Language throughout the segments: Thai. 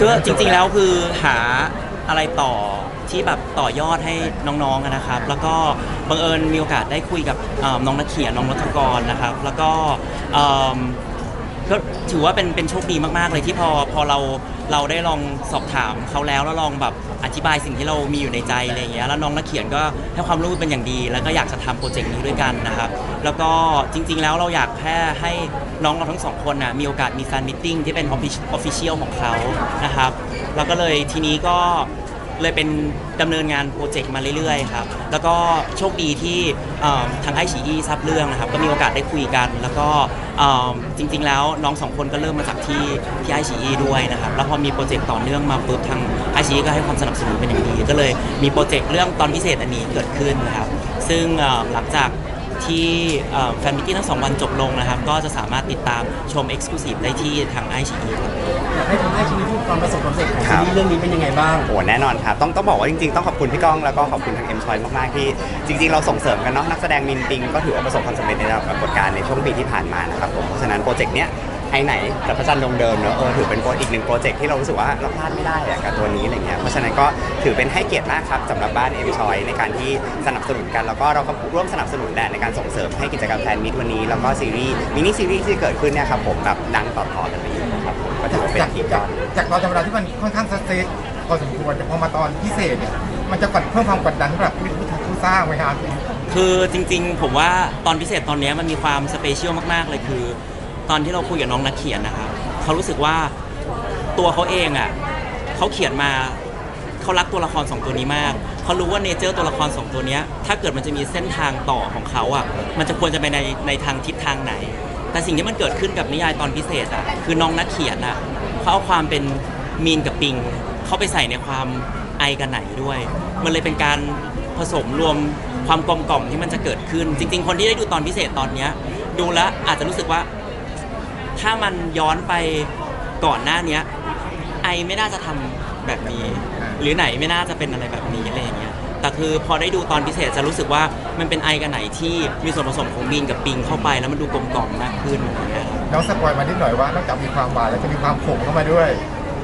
ก็จริงๆแล้วคือหาอะไรต่อที่แบบต่อยอดให้น้องๆนะครับ แล้วก็บังเอิญมีโอกาสได้คุยกับเอ่อน้องนักเขียนน้องรัฐกรนะครับ แล้วก็เอิ่ม ก็ถือว่าเป็นเป็นโชคดีมากๆเลยที่พอพอเราเราได้ลองสอบถามเขาแล้วแล้วลองแบบอธิบายสิ่งที่เรามีอยู่ในใจอะไรอย่างเงี้ยแล้วน้องนักเขียนก็ให้ความร่วมมือเป็นอย่างดี แล้วก็อยากจะทำโปรเจกต์นี้ด้วยกันนะครับ แล้วก็จริง ๆ แล้วเราอยากแค่ให้น้องเราทั้งสองคนนะมีโอกาสมีแฟนมิทติ้งที่เป็นออฟฟิเชียลของเขานะครับแล้วก็เลยทีนี้ก็ เลยเป็นดำเนินงานโปรเจกต์มาเรื่อยๆครับแล้วก็โชคดีที่เอิ่มทางไอชีอีทราบเรื่องนะครับก็มีโอกาสได้คุยกัน แล้วก็เอิ่มจริงๆแล้วน้องสองคนก็เริ่มมาจากที่ที่ไอชีอีด้วยนะครับแล้วพอมีโปรเจกต์ต่อเนื่องมาปุ๊บทางไอชีก็ให้ความสนับสนุนเป็นอย่างดี ก็เลยมีโปรเจกต์เรื่องตอนพิเศษอันนี้เกิดขึ้นนะครับซึ่งเอิ่มหลังจาก ที่เอ่อแฟนมิตติ้งทั้งสองวันจบลงนะครับ ก็จะสามารถติดตามชม Exclusive ได้ที่ทางไอชีครับอยากให้ทำให้ชีวิตพูดความประสบความสำเร็จของครัซีบรีส์เรื่องนี้เป็นยังไงบ้างโอ้แน่นอนครับต้องต้องบอกว่าจริงๆ ต้องขอบคุณพี่ก้องแล้วก็ขอบคุณทางเอ็มชอยมากๆ ที่จริง ๆ เราส่งเสริมกันเนาะนักแสดงมินปิงก็ถือว่าประสบความสำเร็จในระดับปรากฏการณ์ในช่วงปีที่ผ่านมานะครับผมเพราะฉะนั้นโปรเจกต์เนี้ย ไอไหนกับพระจันทร์ดวงเดิมเนอะเออถือเป็นโปรอีกหนึ่งโปรเจกต์ที่เรารู้สึกว่าเราพลาดไม่ได้อะกับตัวนี้อะไรเงี้ยเพราะฉะนั้นก็ถือเป็นให้เกียรติมากครับสำหรับบ้านเอ็มชอยในการที่สนับสนุนกันแล้วก็เราก็ร่วมสนับสนุนแหละในการส่งเสริมให้กิจกรรมแฟนมิตวันนี้แล้วก็ซีรีส์มินิซีรีส์ที่เกิดขึ้นเนี่ยครับผมแบบดังต่อๆกันไปอีกนะครับผมก็ถือว่าเป็นจากทีมยจากอดจากตอนธรรมดาที่มันค่อนข้างสเตรสพอสมควรแต่พอมาตอนพิเศษเนี่ยมันจะกดเพิ่มความกดดันสำหรับผู้ผู้สร้างไหมครับ คือจริงๆ ผมว่าตอนพิเศษตอนเนี้ยมันมีความสเปเชียลมากๆ เลยคือ ตอนที่เราคุยกับน้องนักเขียนนะครับเขารู้สึกว่าตัวเขาเองอะเขาเขียนมาเขารักตัวละครสองตัวนี้มากเขารู้ว่าเนเจอร์ตัวละครสองตัวเนี้ยถ้าเกิดมันจะมีเส้นทางต่อของเขาอะมันจะควรจะไปในในทางทิศทางไหน แต่สิ่งที่มันเกิดขึ้นกับนิยายตอนพิเศษอะคือน้องนักเขียนอะเขาเอาความเป็นมีนกับปิงเขาไปใส่ในความไอกับไหนด้วย มันเลยเป็นการผสมรวมความกลมกล่อมที่มันจะเกิดขึ้น จริง ๆ คนที่ได้ดูตอนพิเศษตอนเนี้ยดูแล้วอาจจะรู้สึกว่า ถ้ามันย้อนไปก่อนหน้าเนี้ยไอไม่น่าจะทำแบบนี้ หรือไหนไม่น่าจะเป็นอะไรแบบนี้อะไรอย่างเงี้ยแต่คือพอได้ดูตอนพิเศษจะรู้สึกว่ามันเป็นไอกันไหนที่มีส่วนผสมของบีนกับปิงเข้าไปแล้วมันดูกลมกล่อมมากขึ้นอย่างเงี้ยครับ น้องสปอยมานิดหน่อยว่านอกจากมีความหวานแล้วจะมีความขมเข้ามาด้วย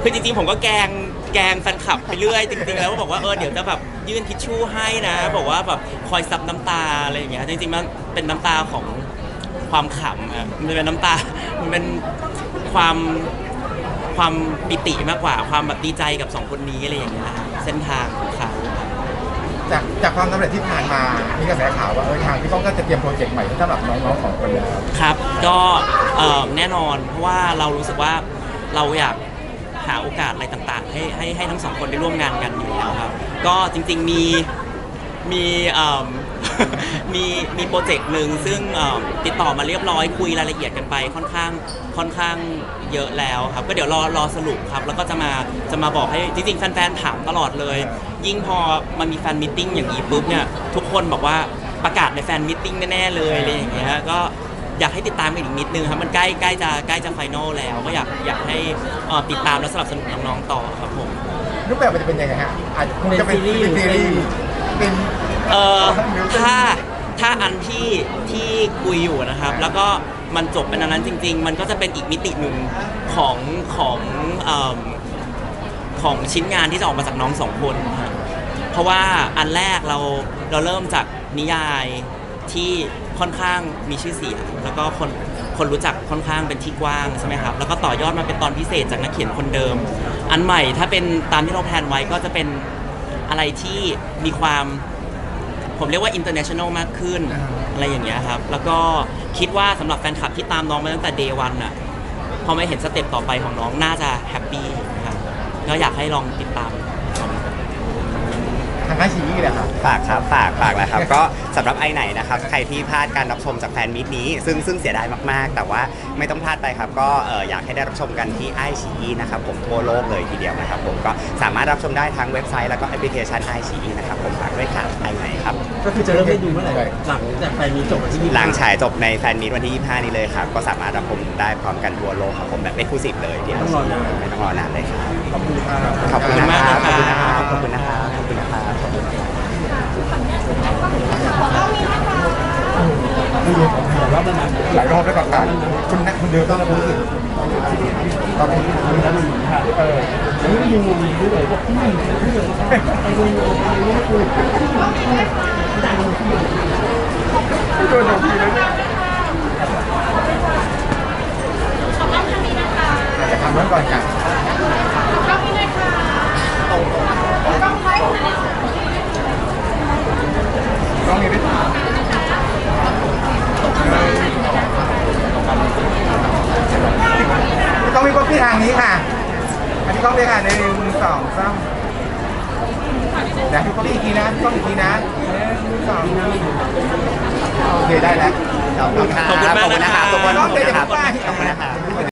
คือจริงๆ ผมก็แกล้งแกล้งแฟนคลับไปเรื่อยจริงๆ แล้วก็บอกว่าเออเดี๋ยวจะแบบยื่นทิชชู่ให้นะ บอกว่าแบบคอยซับน้ำตาอะไรอย่างเงี้ยจริงๆมันเป็นน้ำตาของ ความขำอะมันเป็นน้ำตา มันเป็นความความปิติมากกว่า ความแบบดีใจกับสองคนนี้อะไรอย่างเงี้ยนะครับเส้นทางของเขาจากจากความสำเร็จที่ผ่านมา มีกระแสข่าวว่าเออทางพี่ก้องก็จะเตรียมโปรเจกต์ใหม่สำหรับน้องๆของคนแล้ว ครับ ก็เอ่อแน่นอนเพราะว่าเรารู้สึกว่าเราอยากหาโอกาสอะไรต่างๆ ให้ให้ให้ทั้งสองคนได้ร่วมงานกันอยู่แล้วครับ ก็จริงๆมีมีเอิ่ม มีมีโปรเจกต์หนึ่งซึ่งเอิ่มติดต่อมาเรียบร้อยคุยรายละเอียดกันไปค่อนข้างค่อนข้างเยอะแล้วครับ ก็เดี๋ยวรอรอสรุปครับแล้วก็จะมาจะมาบอกให้จริงๆแฟนๆถามตลอดเลย ยิ่งพอมันมีแฟนมิทติ้งอย่างนี้ปุ๊บเนี่ยทุกคนบอกว่าประกาศในแฟนมิทติ้งแน่ๆเลยอะไรอย่างเงี้ยก็อยากให้ติดตามกันอีกนิดนึงครับ มันใกล้ใกล้จะใกล้จะไฟนอลแล้ว ก็อยากอยากให้เอ่อติดตามและสนับสนุนน้องๆต่อครับผม รูปแบบมันจะเป็นยังไงฮะอาจจะคงจะเป็นเป็นซีรีส์ เป็นซีรีส์ เอ่อถ้าถ้าอันที่ที่คุยอยู่นะครับ แล้วก็มันจบเป็นอันนั้นจริง ๆ มันก็จะเป็นอีกมิติหนึ่งของของเอิ่มของชิ้นงานที่จะออกมาจากน้องสองคนครับเพราะว่าอันแรกเราเราเริ่มจากนิยายที่ค่อนข้างมีชื่อเสียง แล้วก็คนคนรู้จักค่อนข้างเป็นที่กว้างใช่ไหมครับแล้วก็ต่อยอดมาเป็นตอนพิเศษจากนักเขียนคนเดิม อันใหม่ถ้าเป็นตามที่เราแพลนไว้ก็จะเป็น อะไรที่มีความ ผมเรียกว่า international มากขึ้น อะไรอย่างเงี้ยครับ แล้วก็คิดว่าสำหรับแฟนคลับที่ตามน้องมาตั้งแต่ day one อะพอไม่เห็นสเต็ปต่อไปของน้องน่าจะแฮปปี้ครับก็อยากให้ลองติดตามทางค่ายซีรีส์เลยครับฝากครับฝากฝากนะครับ ก็สำหรับไอไหนนะครับ ใครที่พลาดการรับชมจากแฟนมิตนี้ ซึ่งซึ่งเสียดายมากๆ แต่ว่าไม่ต้องพลาดไปครับ ก็เอ่ออยากให้ได้รับชมกันที่ไอชีนะครับผมทั่วโลกเลยทีเดียวนะครับผมก็สามารถรับชมได้ทั้งเว็บไซต์แล้วก็แอปพลิเคชันไอชีนะครับผมฝากด้วยค่ะไอไหนครับ ก็คือจะเริ่มได้ดูเมื่อไหร่หลังจากแฟนมีจบวันที่ยี่สิบหลังฉายจบในแฟนมิตวันที่ 25 นี้เลยครับ ก็สามารถรับชมได้พร้อมกันทั่วโลกครับผมแบบเอ็กซ์คลูซีฟเลยที่ต้องรอนานไม่ต้องรอนานเลยครับ ขอบคุณครับขอบคุณนะมากคนะรับคขรัอบบคุณนะครับขอบคุณนะครับ ขอบคุณนะครับขอบคุณนะครับรอบแล้วนะหลายรอบแล้วกับการคุณนะคุณเดินต้องรู้สึกตอนนี้แล้วมันเหมือนค่ะเออแล้วนี่ยังงงอยู่เลยว่าพี่พี่เลยไปดูไปดูว่าคุณโดนทีแล้วเนี่ยอาจจะทำเมื่อก่อนกัน ต้องมีด้วยต้องมีพวกพี่ทางนี้ค่ะ อันนี้กล้องเลยค่ะหนึ่งสองสามเดี๋ยวพี่กล้องอีกทีนะพี่กล้องอีกทีนะหนึ่งสองโอเคได้แล้วขอบคุณครับขอบคุณมากนะครับขอบคุณนะครับทุกคนขอบคุณนะครับขอบคุณนะครับขอบคุณนะครับ